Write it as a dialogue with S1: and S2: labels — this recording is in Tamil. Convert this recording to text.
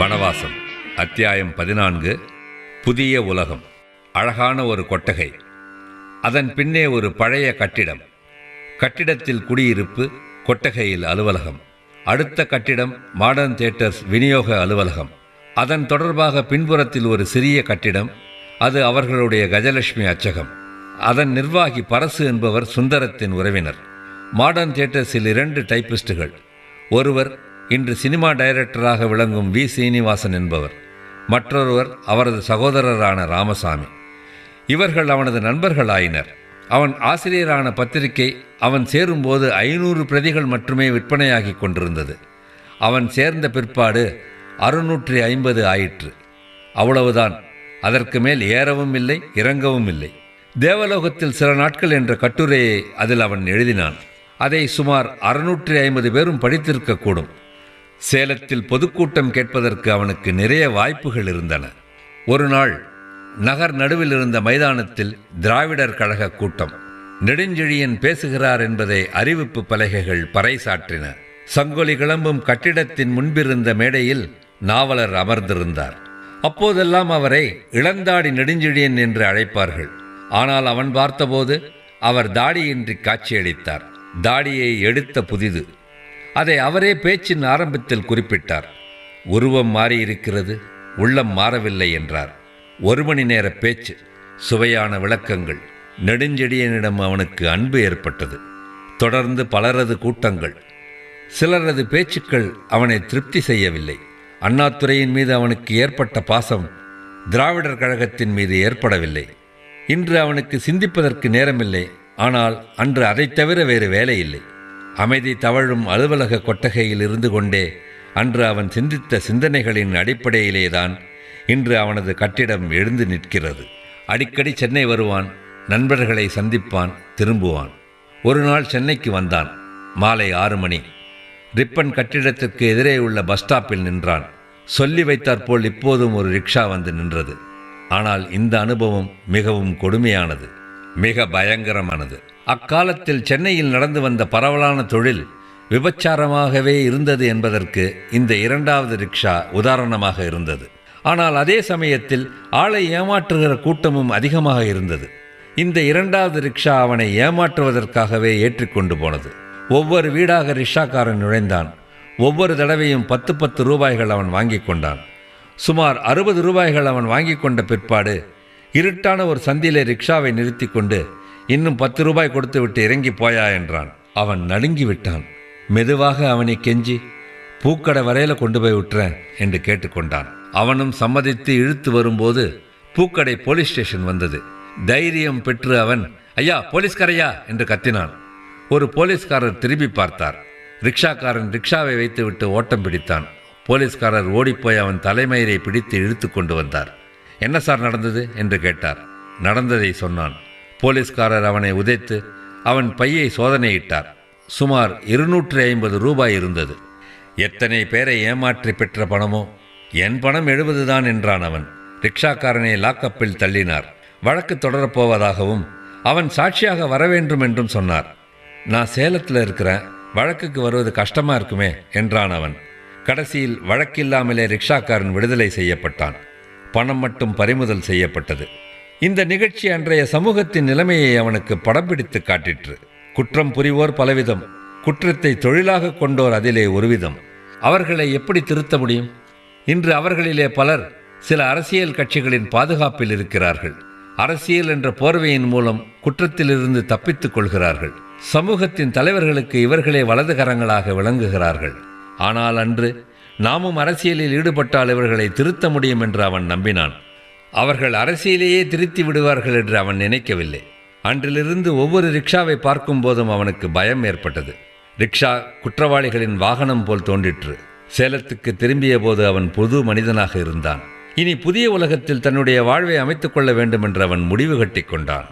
S1: வனவாசம் அத்தியாயம் பதினான்கு புதிய உலகம். அழகான ஒரு கொட்டகை. அதன் பின்னே ஒரு பழைய கட்டிடம். கட்டிடத்தில் குடியிருப்பு கொட்டகையில் அலுவலகம். அடுத்த கட்டிடம் மாடர்ன் தியேட்டர்ஸ் விநியோக அலுவலகம். அதன் தொடர்பாக பின்புறத்தில் ஒரு சிறிய கட்டிடம் அது அவர்களுடைய கஜலட்சுமி அச்சகம். அதன் நிர்வாகி பரசு என்பவர் சுந்தரத்தின் உறவினர். மாடர்ன் தியேட்டர்ஸில் இரண்டு டைப்பிஸ்டுகள் ஒருவர் இன்று சினிமா டைரக்டராக விளங்கும் வி. சீனிவாசன் என்பவர். மற்றொருவர் அவரது சகோதரரான ராமசாமி. இவர்கள் அவனது நண்பர்களாயினர். அவன் ஆசிரியரான பத்திரிகை அவன் சேரும்போது ஐநூறு பிரதிகள் மட்டுமே விற்பனையாகி கொண்டிருந்தது. அவன் சேர்ந்த பிற்பாடு அறுநூற்றி ஐம்பது ஆயிற்று. அவ்வளவுதான். அதற்கு மேல் ஏறவும் இல்லை இறங்கவும் இல்லை. தேவலோகத்தில் சில நாட்கள் என்ற கட்டுரையை அதில் அவன் எழுதினான். அதை சுமார் அறுநூற்றி ஐம்பது பேரும் படித்திருக்கக்கூடும். சேலத்தில் பொதுக்கூட்டம் கேட்பதற்கு அவனுக்கு நிறைய வாய்ப்புகள் இருந்தன. ஒரு நாள் நகர் நடுவில் இருந்த மைதானத்தில் திராவிடர் கழக கூட்டம். நெடுஞ்செழியன் பேசுகிறார் என்பதை அறிவிப்பு பலகைகள் பறைசாற்றின. சங்கொலி கிளம்பும் கட்டிடத்தின் முன்பிருந்த மேடையில் நாவலர் அமர்ந்திருந்தார். அப்போதெல்லாம் அவரை இளந்தாடி நெடுஞ்செழியன் என்று அழைப்பார்கள். ஆனால் அவன் பார்த்தபோது அவர் தாடியின்றி காட்சியளித்தார். தாடியை எடுத்த புதிது. அதை அவரே பேச்சின் ஆரம்பத்தில் குறிப்பிட்டார். உருவம் மாறியிருக்கிறது உள்ளம் மாறவில்லை என்றார். ஒரு மணி நேர பேச்சு சுவையான விளக்கங்கள் நெடுஞ்செடியனிடம் அவனுக்கு அன்பு ஏற்பட்டது. தொடர்ந்து பலரது கூட்டங்கள். சிலரது பேச்சுக்கள் அவனை திருப்தி செய்யவில்லை. அண்ணாதுரையின் மீது அவனுக்கு ஏற்பட்ட பாசம் திராவிடர் கழகத்தின் மீது ஏற்படவில்லை. இன்று அவனுக்கு சிந்திப்பதற்கு நேரமில்லை ஆனால் அன்று அதைத் தவிர வேறு வேலை இல்லை அமைதி தவழும் அலுவலக கொட்டகையில் இருந்து கொண்டே அன்று அவன் சிந்தித்த சிந்தனைகளின் அடிப்படையிலேதான் இன்று அவனது கட்டிடம் எழுந்து நிற்கிறது. அடிக்கடி சென்னை வருவான் நண்பர்களை சந்திப்பான் திரும்புவான். ஒரு நாள் சென்னைக்கு வந்தான். மாலை ஆறு மணி. ரிப்பன் கட்டிடத்திற்கு எதிரே உள்ள பஸ் ஸ்டாப்பில் நின்றான். சொல்லி வைத்தாற்போல் இப்போதும் ஒரு ரிக்ஷா வந்து நின்றது. ஆனால் இந்த அனுபவம் மிகவும் கொடுமையானது மிக பயங்கரமானது. அக்காலத்தில் சென்னையில் நடந்து வந்த பரவலான தொழில் விபச்சாரமாகவே இருந்தது என்பதற்கு இந்த இரண்டாவது ரிக்ஷா உதாரணமாக இருந்தது. ஆனால் அதே சமயத்தில் ஆளை ஏமாற்றுகிற கூட்டமும் அதிகமாக இருந்தது. இந்த இரண்டாவது ரிக்ஷா அவனை ஏமாற்றுவதற்காகவே ஏற்றிக்கொண்டு போனது. ஒவ்வொரு வீடாக ரிக்ஷாக்காரன் நுழைந்தான். ஒவ்வொரு தடவையும் பத்து பத்து ரூபாய்கள் அவன் வாங்கி கொண்டான். சுமார் அறுபது ரூபாய்கள் அவன் வாங்கி கொண்ட பிற்பாடு இருட்டான ஒரு சந்தியிலே ரிக்ஷாவை நிறுத்தி கொண்டு இன்னும் பத்து ரூபாய் கொடுத்து விட்டு இறங்கி போயா என்றான். அவன் நடுங்கி விட்டான். மெதுவாக அவனை கெஞ்சி பூக்கடை வரையில கொண்டு போய் விட்டுறேன் என்று கேட்டுக்கொண்டான். அவனும் சம்மதித்து இழுத்து வரும்போது பூக்கடை போலீஸ் ஸ்டேஷன் வந்தது. தைரியம் பெற்று அவன் ஐயா போலீஸ்காரையா? என்று கத்தினான். ஒரு போலீஸ்காரர் திரும்பி பார்த்தார். ரிக்ஷாக்காரன் ரிக்ஷாவை வைத்துவிட்டு ஓட்டம் பிடித்தான். போலீஸ்காரர் ஓடிப்போய் அவன் தலைமயிரை பிடித்து இழுத்து கொண்டு வந்தார். என்ன சார் நடந்தது? என்று கேட்டார். நடந்ததை சொன்னான். போலீஸ்காரர் அவனை உதைத்து அவன் பையை சோதனையிட்டார். சுமார் இருநூற்றி ஐம்பது ரூபாய் இருந்தது. எத்தனை பேரை ஏமாற்றி பெற்ற பணமோ என் பணம் எழுபதுதான் என்றான் அவன். ரிக்ஷாக்காரனை லாக்கப்பில் தள்ளினார். வழக்கு தொடரப்போவதாகவும் அவன் சாட்சியாக வரவேண்டும் என்றும் சொன்னார். நான் சேலத்தில் இருக்கிறேன். வழக்குக்கு வருவது கஷ்டமா இருக்குமே என்றான் அவன். கடைசியில் வழக்கில்லாமலே ரிக்ஷாக்காரன் விடுதலை செய்யப்பட்டான். பணம் மட்டும் பறிமுதல் செய்யப்பட்டது. இந்த நிகழ்ச்சி அன்றைய சமூகத்தின் நிலைமையை அவனுக்கு படம் பிடித்து காட்டிற்று. குற்றம் புரிவோர் பலவிதம். குற்றத்தை தொழிலாக கொண்டோர் அதிலே ஒருவிதம். அவர்களை எப்படி திருத்த முடியும்? இன்று அவர்களிலே பலர் சில அரசியல் கட்சிகளின் பாதுகாப்பில் இருக்கிறார்கள். அரசியல் என்ற போர்வையின் மூலம் குற்றத்திலிருந்து தப்பித்துக் கொள்கிறார்கள். சமூகத்தின் தலைவர்களுக்கு இவர்களே வலதுகரங்களாக விளங்குகிறார்கள். ஆனால் அன்று நாமும் அரசியலில் ஈடுபட்டால் இவர்களை திருத்த முடியும் என்று அவன் நம்பினான். அவர்கள் அரசியலேயே திருத்தி விடுவார்கள் என்று அவன் நினைக்கவில்லை. அன்றிலிருந்து ஒவ்வொரு ரிக்ஷாவை பார்க்கும் போதும் அவனுக்கு பயம் ஏற்பட்டது. ரிக்ஷா குற்றவாளிகளின் வாகனம் போல் தோன்றிற்று. சேலத்துக்கு திரும்பிய போது அவன் புது மனிதனாக இருந்தான். இனி புதிய உலகத்தில் தன்னுடைய வாழ்வை அமைத்துக் கொள்ள வேண்டும் என்று அவன் முடிவு கட்டி கொண்டான்.